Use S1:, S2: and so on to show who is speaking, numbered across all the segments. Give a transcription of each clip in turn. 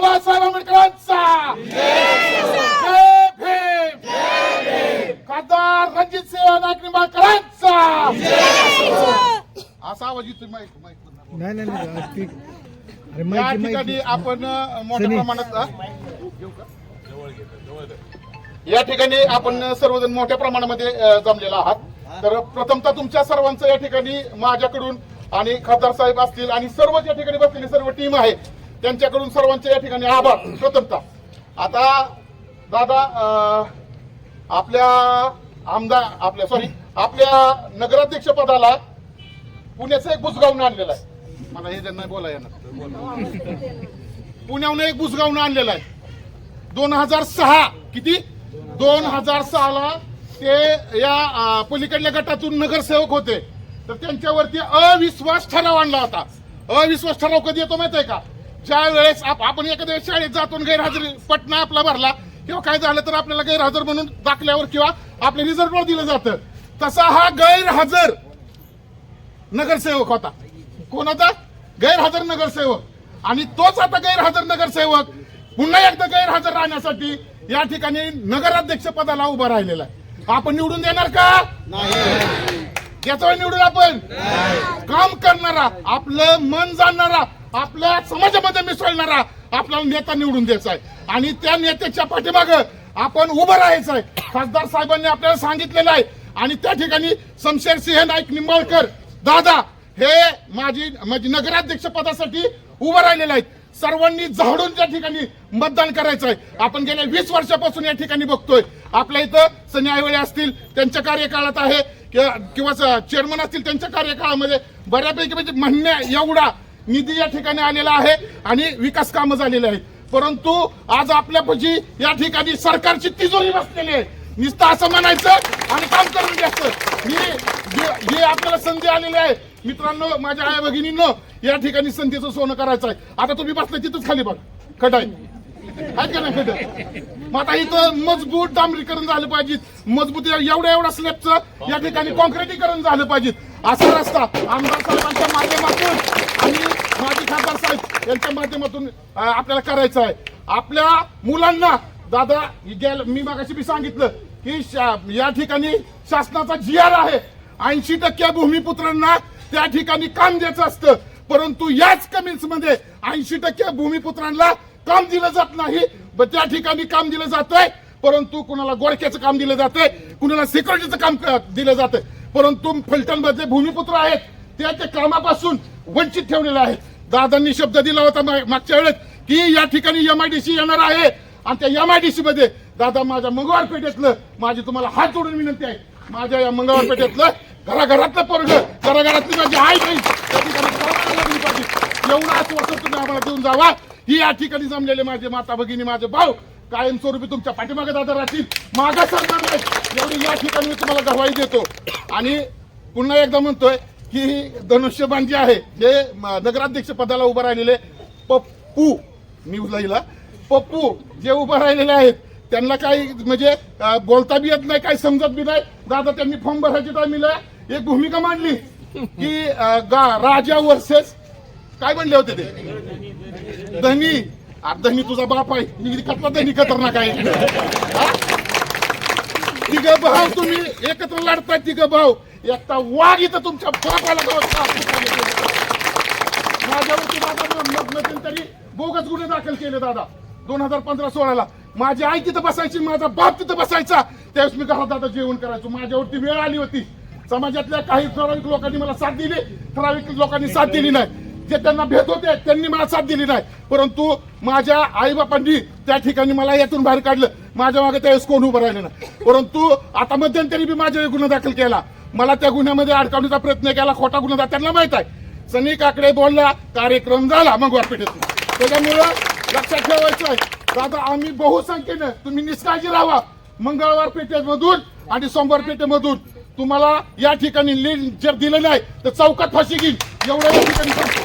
S1: बाबासाहेब आंबेडकरांचा. जय भीम. खासदार रणजित सिंह नाईक निंबाळकरांचा. असा आवाज येतोय माईक माईक
S2: नाही नाही नाही ती- अरे
S1: या
S2: माहिती
S1: ठिकाणी
S2: माहिती
S1: आपण मोठ्या. प्रमाणात या ठिकाणी आपण सर्वजण मोठ्या प्रमाणामध्ये अ, जमलेला आहात. तर प्रथमतः तुमच्या सर्वांचं या ठिकाणी माझ्याकडून आणि खासदार साहेब असतील आणि सर्व या ठिकाणी बसलेली सर्व टीम आहे त्यांच्याकडून सर्वांचे या ठिकाणी आभार. प्रथमतः आता दादा आपल्या आमदार आपल्या सॉरी आपल्या नगराध्यक्ष पदाला पुण्याचं एक बुजगावून आणलेलं आहे. मला हे त्यांना बोला येणार. पुण्याहून एक बुजगावून आणलेलं आहे. दोन हजार सहा किती? दोन हजार सहाला ते या पलीकडल्या गटातून नगरसेवक होते. तर त्यांच्यावरती अविश्वास ठराव आणला होता. अविश्वास ठराव कधी येतो माहीत आहे का? ज्या वेळेस आप- आपण एखाद्या वेळेस शाळेत जातो आणि गैरहजेरी पटना आपला भरला किंवा काय झालं तर आपल्याला गैरहजर म्हणून दाखल्यावर किंवा आपल्या रिझल्टवर दिलं जातं. तसा हा गैरहजर नगरसेवक होता. कोण होता गैरहजर नगरसेवक. आणि तोच आता गैरहजर नगरसेवक. पुन्हा एकदा गैरहजर राहण्यासाठी या ठिकाणी नगराध्यक्ष पदाला उभा राहिलेला आहे. आपण निवडून देणार का? वेळ निवडून आपण? काम करणारा आपलं मन जाणणारा आपल्या समाजामध्ये मिसळणारा आपल्याला नेता निवडून द्यायचा आहे. आणि त्या नेत्याच्या पाठीमाग आपण उभं राहायचं आहे. खासदार साहेबांनी आपल्याला सांगितलेलं आहे आणि त्या ठिकाणी शमशेर सिंह नाईक निंबाळकर दादा हे माझी माझी नगराध्यक्ष पदासाठी उभं राहिलेले आहेत. सर्वांनी झाडून त्या ठिकाणी मतदान करायचं आहे. आपण गेल्या वीस वर्षापासून या ठिकाणी बघतोय. आपल्या इथं सनी आयवळे असतील त्यांच्या कार्यकाळात आहे किंवा किंवा चेअरमन असतील त्यांच्या कार्यकाळामध्ये बऱ्यापैकी म्हणजे म्हणण्या एवढा निधी या ठिकाणी आलेला आहे आणि विकास कामं झालेली आहेत. परंतु आज आपल्यापाशी या ठिकाणी सरकारची तिजोरी बसलेली आहे. नुसतं असं म्हणायचं आणि काम करून घ्यायचं मी जी आपल्याला संधी आलेली आहे मित्रांनो माझ्या आई भगिनींनो या ठिकाणी संधीचं सोनं करायचं आहे. आता तुम्ही बसला तिथंच खाली बघ. खटाय आहे. का नाही मग आता इथं मजबूत डांबरीकरण झालं पाहिजे. मजबूत एवढ्या एवढ्या स्लॅबचं या ठिकाणी कॉन्क्रिटीकरण झालं पाहिजे. असा रस्ता आमदार साहेबांच्या माध्यमातून आणि माजी खासदार साहेब यांच्या माध्यमातून आपल्याला करायचं आहे. आपल्या मुलांना दादा गेल मी मागाशी बी सांगितलं की शा- या ठिकाणी शासनाचा जी आर आहे. ऐंशी टक्के भूमिपुत्रांना त्या ठिकाणी काम द्यायचं असतं. परंतु याच कमिन्समध्ये ऐंशी टक्के भूमिपुत्रांना काम दिलं जात नाही. त्या ठिकाणी काम दिलं जातंय. परंतु कुणाला गोडक्याचं काम दिलं जातंय कुणाला सिक्युरिटीचं काम दिलं जातंय. परंतु फलटण मधले भूमिपुत्र आहेत त्या त्या कामापासून वंचित ठेवलेले आहेत दादांनी शब्द दिला होता मागच्या वेळेस की या ठिकाणी एमआयडीसी येणार आहे. आणि त्या एमआयडीसी मध्ये दादा माझ्या मंगळवार पेठेतलं माझी तुम्हाला हात जोडून विनंती आहे. माझ्या या मंगळवार पेठेतलं घराघरातलं पोरग घराघरातली माझी आई बहीण त्या ठिकाणी एवढं आश्वासन तुम्ही आम्हाला देऊन जावा. ही या ठिकाणी जमलेले माझे माता भगिनी माझे भाऊ कायमस्वरूपी तुमच्या पाठीमागे दादा राहतील मागा सरणार नाही एवढी या ठिकाणी मी तुम्हाला गवाही देतो. आणि पुन्हा एकदा म्हणतोय की ही धनुष्यबाण जे आहे जे नगराध्यक्ष पदाला उभं राहिलेले पप्पू न्यूजला हिला. पप्पू जे उभं राहिलेले आहेत त्यांना काही म्हणजे बोलता बी येत नाही काही समजत बी नाही. दादा त्यांनी फॉर्म भरायची टायमीला एक भूमिका मांडली की गा- राजा वर्सेस काय म्हणले होते ते? धनी. धनी तुझा बाप आहे. मी कसला धनी खतरनाक आहे. तिघ भाव तुम्ही एकत्र लढताय तिघ भाऊ. एकटा वाघ इथं तुमच्या बापाला गावात का माझ्यावरती दादा तरी बोगस गुन्हे दाखल केले दादा. दोन हजार पंधरा सोळाला. माझी आई तिथं बसायची माझा बाप तिथं बसायचा. त्यावेळेस मी घरात दादा जेवण करायचो. माझ्यावरती वेळ आली होती. समाजातल्या काही ठराविक लोकांनी मला साथ दिली. ठराविक लोकांनी साथ दिली नाही. जे त्यांना भेट होते त्यांनी मला साथ दिली नाही. परंतु माझ्या आई बापांनी त्या ठिकाणी मला यातून बाहेर काढलं. माझ्या मागे त्यावेळेस कोण उभं राहिलं नाही. परंतु आता मध्यंतरी मी माझ्या गुन्हा दाखल केला. मला त्या गुन्ह्यामध्ये अडकवण्याचा प्रयत्न केला खोटा गुन्हा दा- त्यांना माहीत आहे. सनी काकडे बोलला कार्यक्रम झाला मग वारपेठेतून त्याच्यामुळं लक्षात ठेवायचं आहे. दादा आम्ही बहुसंख्येनं तुम्ही निष्काळजी राहा. मंगळवार पेठेमधून आणि सोमवार पेठेमधून तुम्हाला या ठिकाणी लीड जर दिलं नाही तर चौकात फाशी घेईल एवढं या ठिकाणी सांगतो.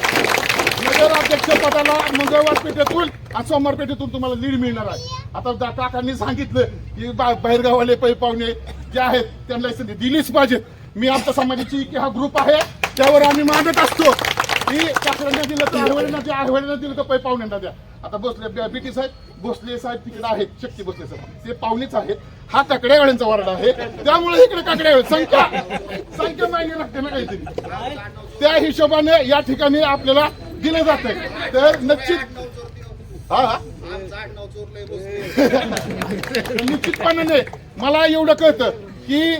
S1: नगराध्यक्ष पदाला मंगळवार पेठेतून आणि सोमवार पेठेतून तुम्हाला लीड मिळणार आहे. आता काकांनी सांगितलं की बा- बाहेरगावाले पै पाहुणे जे आहेत त्यांना संधी दिलीच पाहिजे. मी आमच्या समाजाची की हा ग्रुप आहे त्यावर आम्ही मागत असतो. की काकड्यांना दिलं तर आठवड्यांना द्या आठवड्यांना दिलं तर पै पाहुण्यांना द्या. आता बसले बीटी साहेब भोसले साहेब तिकडे आहेत शक्ती भोसले साहेब. ते पाहुणेच आहेत. हा काकड्या वार्ड आहे. त्यामुळे इकडे काकड्यावेळ संख्या संख्या माहिती लागते ना काहीतरी. त्या हिशोबाने या ठिकाणी आपल्याला दिलं जात आहे तर नक्कीच हा हा. निश्चितपणाने मला एवढं कळतं की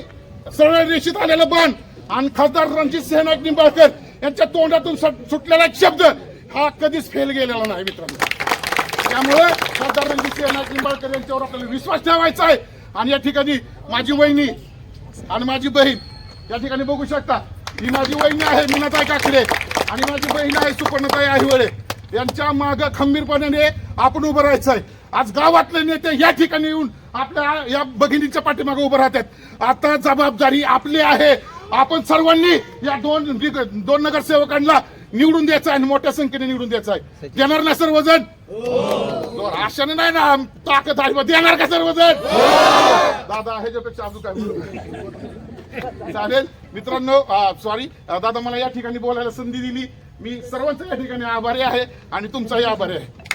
S1: सरळ रेषेत आलेलं बाण आणि खासदार रणजित सिंह निंबाळकर यांच्या तोंडातून सुट- सुटलेला एक शब्द हा कधीच फेल गेलेला नाही मित्रांनो. त्यामुळे खासदार रणजित सिंह निंबाळकर यांच्यावर आपल्याला विश्वास ठेवायचा आहे. आणि या ठिकाणी माझी वहिनी आणि माझी बहीण या ठिकाणी बघू शकता. ही माझी वहिनी आहे मीनाताई काकडे. आणि माझी बहीण आहे सुपर्णताई आहिवळे. यांच्या माग खंबीरपणाने आपण उभं राहायचं आहे आज गावातले नेते या ठिकाणी येऊन आपल्या या भगिनीच्या पाठीमागे उभं राहतात. आता जबाबदारी आपली आहे. आपण सर्वांनी या दोन दोन नगरसेवकांना निवडून द्यायचं आहे आणि मोठ्या संख्येने निवडून द्यायचं आहे. देणार ना सर्वजण? जोर आशाने नाही ना ताकद आहे. देणार का सर्वजण? दादा ह्याच्यापेक्षा अजून काय चालेल. मित्रांनो सॉरी दादा मला या ठिकाणी बोलायला संधी दिली. मी सर्वांचा या ठिकाणी आभारी आहे आणि तुमचाही आभारी आहे.